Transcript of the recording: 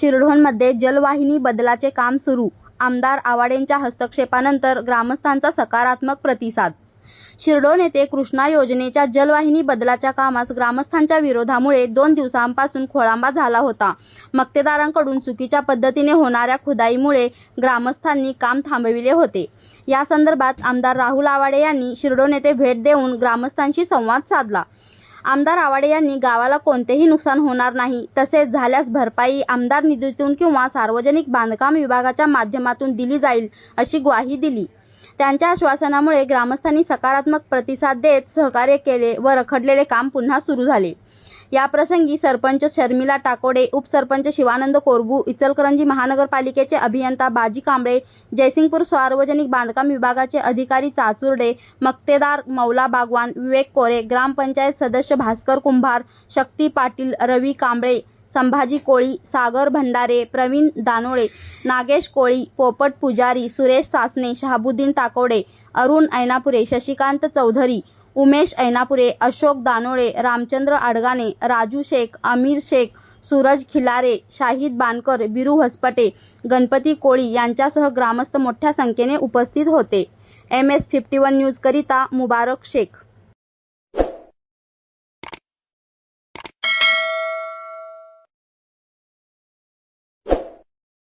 शिरढोणमध्ये जलवाहिनी बदलाचे काम सुरू, आमदार आवाडेंच्या हस्तक्षेपानंतर ग्रामस्थांचा सकारात्मक प्रतिसाद शिरडोन येथे कृष्णा योजनेच्या जलवाहिनी बदलाच्या कामास ग्रामस्थांच्या विरोधामुळे दोन दिवसांपासून खोळांबा झाला होता. मक्तेदारांकडून चुकीच्या पद्धतीने होणाऱ्या खुदाईमुळे ग्रामस्थांनी काम थांबविले होते. या संदर्भात आमदार राहुल आवाडे यांनी शिरडोन येथे भेट देऊन ग्रामस्थांशी संवाद साधला. आमदार आवाडे यांनी गावाला कोणतेही नुकसान होणार नाही, तसेच झाल्यास भरपाई आमदार निधीतून किंवा सार्वजनिक बांधकाम विभागाच्या माध्यमातून दिली जाईल अशी ग्वाही दिली. त्यांच्या आश्वासनामुळे ग्रामस्थांनी सकारात्मक प्रतिसाद देत सहकार्य केले व रखडलेले काम पुन्हा सुरू झाले. याप्रसंगी सरपंच शर्मिला टाकोडे, उपसरपंच शिवानंद कोरबू, इचलकरंजी महानगरपालिकेचे अभियंता बाजी कांबळे, जयसिंगपूर सार्वजनिक बांधकाम विभागाचे अधिकारी चाचुर्डे, मक्तेदार मौला बागवान, विवेक कोरे, ग्रामपंचायत सदस्य भास्कर कुंभार, शक्ती पाटील, रवी कांबळे, संभाजी कोळी, सागर भंडारे, प्रवीण दानोळे, नागेश कोळी, पोपट पुजारी, सुरेश सासणे, शहाबुद्दीन टाकोडे, अरुण ऐनापुरे, शशिकांत चौधरी, उमेश ऐनापुरे, अशोक दानोळे, रामचंद्र आडगाणे, राजू शेख, अमीर शेख, सूरज खिलारे, शाहिद बानकर, बिरू हसपटे, गणपती कोळी यांच्यासह ग्रामस्थ मोठ्या संख्येने उपस्थित होते. M S fifty one news करिता मुबारक शेख